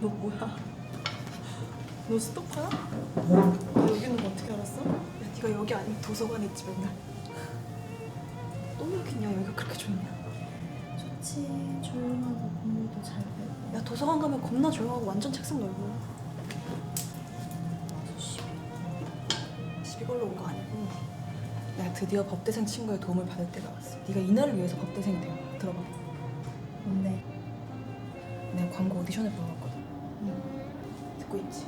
너 뭐야? 너 스토커야? 너 여기 있는 거 어떻게 알았어? 야, 네가 여기 아니면 도서관에 있지 맨날. 또 여기냐? 여기가 그렇게 좋냐? 좋지 조용하고 공부도 잘 되고 야 도서관 가면 겁나 조용하고 완전 책상 넓어. 시비 걸러 온 거 아니고 내가 드디어 법대생 친구의 도움을 받을 때가 왔어. 네가 이 날을 위해서 법대생이 되어 들어봐. 뭔데? 광고 오디션을 보러 갔거든. 듣고 있지?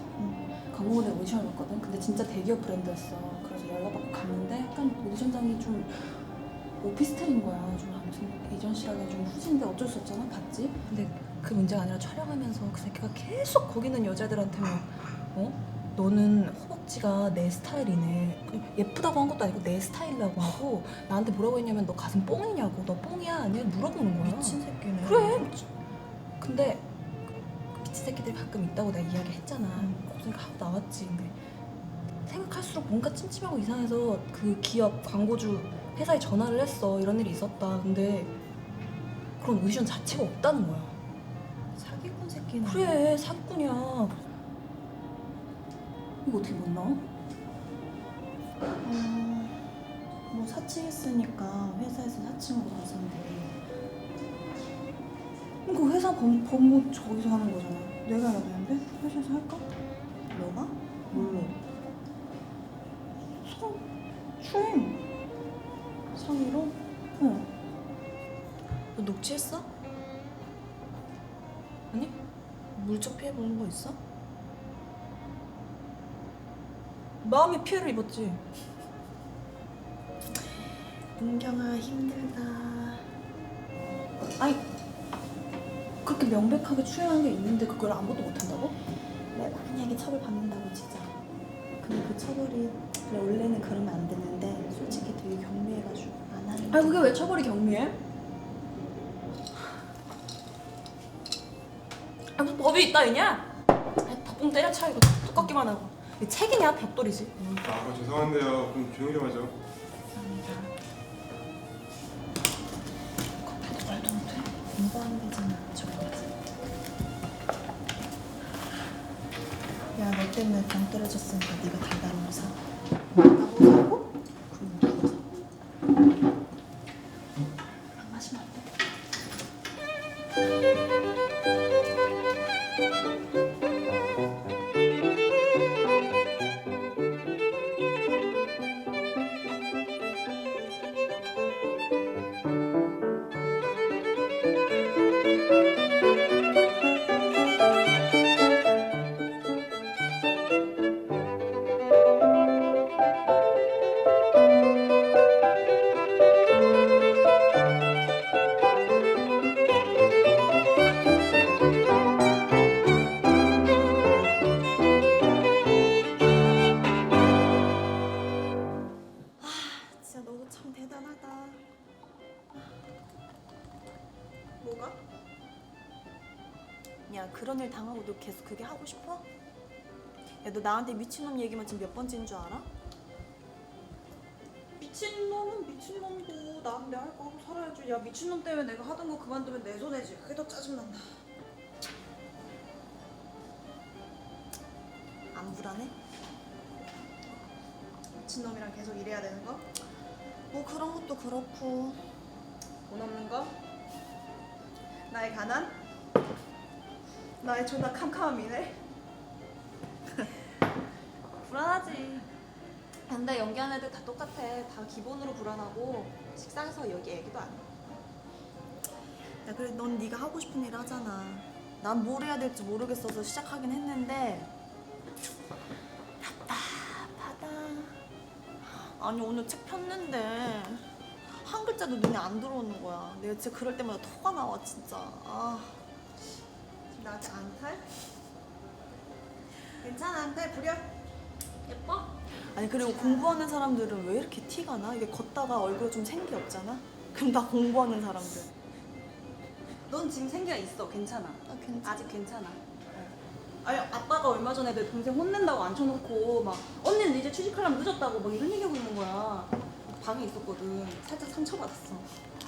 광고모델 오디션을 봤거든. 근데 진짜 대기업 브랜드였어. 그래서 연락받고 갔는데 약간 오디션장이 좀 오피스텔인 거야. 좀 아무튼 에이전시라게 좀 후진데 어쩔 수 없잖아. 갔지? 근데 그 문제가 아니라 촬영하면서 그 새끼가 계속 거기 있는 여자들한테 막 어? 너는 허벅지가 내 스타일이네. 예쁘다고 한 것도 아니고 내 스타일이라고 하고 나한테 뭐라고 했냐면 너 가슴 뽕이냐고. 너 뽕이야? 아니야? 물어보는 거야. 미친 새끼네 그래. 근데 그 미친 새끼들이 가끔 있다고 내가 이야기했잖아. 고생 하고 나왔지. 근데 생각할수록 뭔가 찜찜하고 이상해서 그 기업 광고주 회사에 전화를 했어. 이런 일이 있었다. 근데 그런 오디션 자체가 없다는 거야. 사기꾼 새끼네 그래 사기꾼이야. 이거 어떻게 못 나와? 어, 뭐 사칭했으니까 회사에서 사칭으로 가 서면 돼그 회사 법, 법무 저기서 하는 거잖아. 내가 해야 되는데? 회사에서 할까? 너가? 뭘로? 성 추임. 상의로? 응. 너 녹취했어? 아니? 물적 피해 보는 거 있어? 마음의 피해를 입었지. 은경아 힘들다 아니 그렇게 명백하게 추행한 게 있는데 그걸 아무것도 못한다고? 내가 만약에 처벌 받는다고 치자 근데 그 처벌이 그래 원래는 그러면 안 되는데 솔직히 되게 경미해가지고 안 하는 아니 그게 왜 처벌이 경미해? 아 무슨 법이 있다 있냐? 아니 닭봉 때려쳐 이거 두껍기만 하고 이게 책이냐 벽돌이지 아 죄송한데요. 좀 조용히 좀 하죠. 때문에 당 떨어졌으니까 네가 달달한 거 사. 사고? 참 대단하다. 뭐가? 야 그런 일 당하고 너 계속 그게 하고 싶어? 야 너 나한테 미친놈 얘기만 지금 몇 번째인 줄 알아? 미친놈은 미친놈이고 나는 내할거 하고 살아야지 야 미친놈 때문에 내가 하던 거 그만두면 내 손해지 그게 더 짜증난다 안 불안해? 미친놈이랑 계속 일해야 되는 거? 뭐 그런 것도 그렇고 돈 없는 거? 나의 가난? 나의 존나 캄캄한 미래? 불안하지. 근데 연기하는 애들 다 똑같아. 다 기본으로 불안하고 식상해서 여기 애기도 아니야. 야 그래 넌 네가 하고 싶은 일 하잖아. 난 뭘 해야 될지 모르겠어서 시작하긴 했는데 아니 오늘 책 폈는데 한 글자도 눈에 안 들어오는 거야. 내가 진짜 그럴 때마다 토가 나와 진짜. 아. 지금 나한테 안 탈? 괜찮아 안 탈. 부려. 예뻐? 아니 그리고 공부하는 사람들은 왜 이렇게 티가 나? 이게 걷다가 얼굴에 좀 생기 없잖아? 그럼 다 공부하는 사람들. 넌 지금 생기가 있어. 괜찮아. 아 괜찮아. 아직 괜찮아. 아니 아빠가 얼마 전에 내 동생 혼낸다고 앉혀놓고 막 언니는 이제 취직하려면 늦었다고 막 이런 얘기하고 있는 거야. 방에 있었거든. 살짝 상처받았어.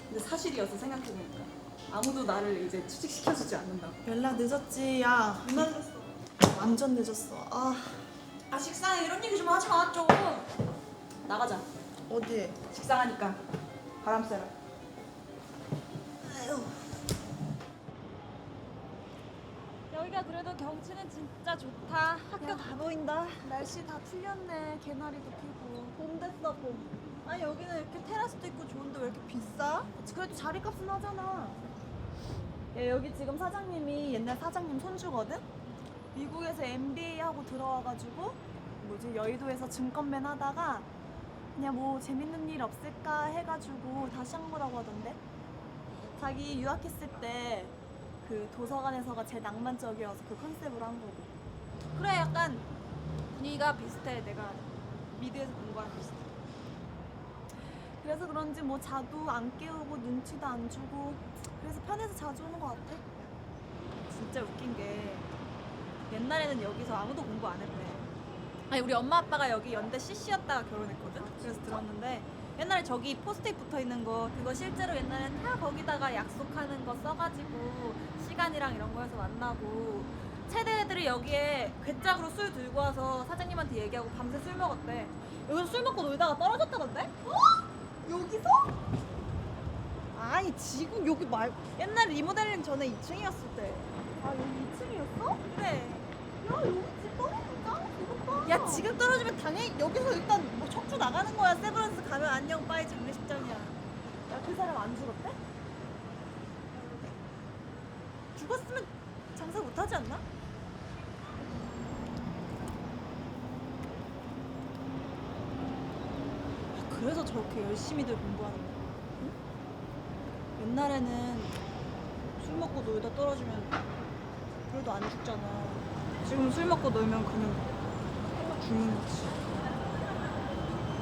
근데 사실이었어 생각해보니까. 아무도 나를 이제 취직시켜주지 않는다. 연락 늦었지. 야, 누나 늦었어. 완전 늦었어. 아, 아 식상해 이런 얘기 좀 하지 마 좀. 나가자. 어디? 식상하니까 바람 쐬라. 아유. 여기가 그래도 경치는 진짜 좋다. 학교 다 보인다. 날씨 다 풀렸네. 개나리도 피고. 봄 됐어 봄. 아니 여기는 이렇게 테라스도 있고 좋은데 왜 이렇게 비싸? 그래도 자리값은 하잖아. 야, 여기 지금 사장님이 옛날 사장님 손주거든? 미국에서 MBA 하고 들어와가지고 뭐지 여의도에서 증권맨 하다가 그냥 뭐 재밌는 일 없을까 해가지고 다시 한 거라고 하던데 자기 유학했을 때 그 도서관에서가 제일 낭만적이어서 그 컨셉으로 한 거고 그래 약간 분위기가 비슷해. 내가 미드에서 본 거랑 비슷해. 그래서 그런지 뭐 자도 안 깨우고 눈치도 안 주고 그래서 편해서 자주 오는 것 같아 진짜 웃긴 게 옛날에는 여기서 아무도 공부 안 했대. 아니 우리 엄마 아빠가 여기 연대 CC였다가 결혼했거든. 그래서 들었는데 옛날에 저기 포스트잇 붙어 있는 거 그거 실제로 옛날엔 다 거기다가 약속하는 거 써가지고 시간이랑 이런 거에서 만나고 체대 애들이 여기에 괴짝으로 술 들고 와서 사장님한테 얘기하고 밤새 술 먹었대. 여기서 술 먹고 놀다가 떨어졌다던데? 여기서? 아니 지금 여기 말고 옛날 리모델링 전에 2층이었을 때. 아 여기 2층이었어? 그래. 야야 지금 떨어지면 당연히 여기서 일단 뭐 척추 나가는 거야 세브란스 가면 안녕 빠이 장례식장이야 야 그 사람 안 죽었대? 죽었으면 장사 못하지 않나? 아, 그래서 저렇게 열심히들 공부하는 거야 응? 옛날에는 술 먹고 놀다 떨어지면 그래도 안 죽잖아 지금 술 먹고 놀면 그냥 죽는 거지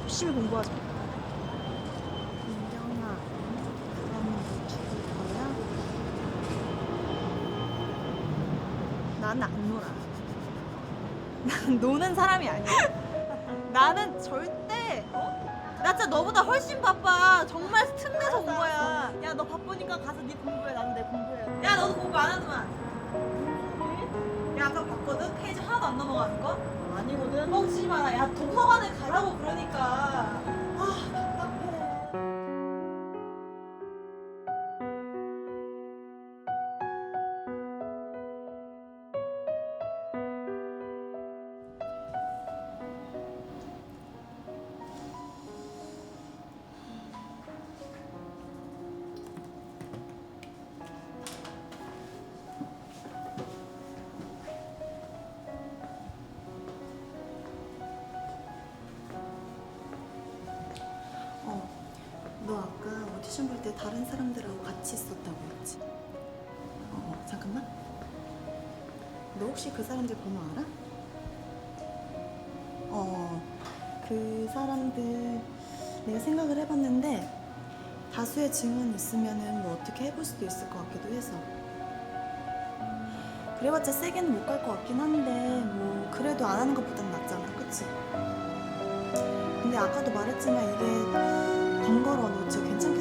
열심히 공부하자 민경아 그러면 너 죽을 거야? 나는 안 놀아. 난 노는 사람이 아니야. 나는 절대, 어? 나 진짜 너보다 훨씬 바빠. 정말 틈내서 온 거야. 야, 너 바쁘니까 가서 네 공부해. 나는 내 공부해야 돼. 야, 너도 공부 안 하더만. 야, 아까 봤거든? 페이지 하나도 안 넘어가는 거? 아니거든. 뻥치지 마라. 야, 도서관에 가라고 그러니까. 아, 오디션 볼때 다른 사람들하고 같이 있었다고 했지? 어, 잠깐만. 너 혹시 그 사람들 번호 알아? 어, 그 사람들 내가 생각을 해봤는데 다수의 증언이 있으면은 뭐 어떻게 해볼 수도 있을 것 같기도 해서. 그래봤자 세게는 못 갈 것 같긴 한데 뭐 그래도 안 하는 것보단 낫잖아, 그치? 근데 아까도 말했지만 이게 번거로워 너 진짜 괜찮겠어?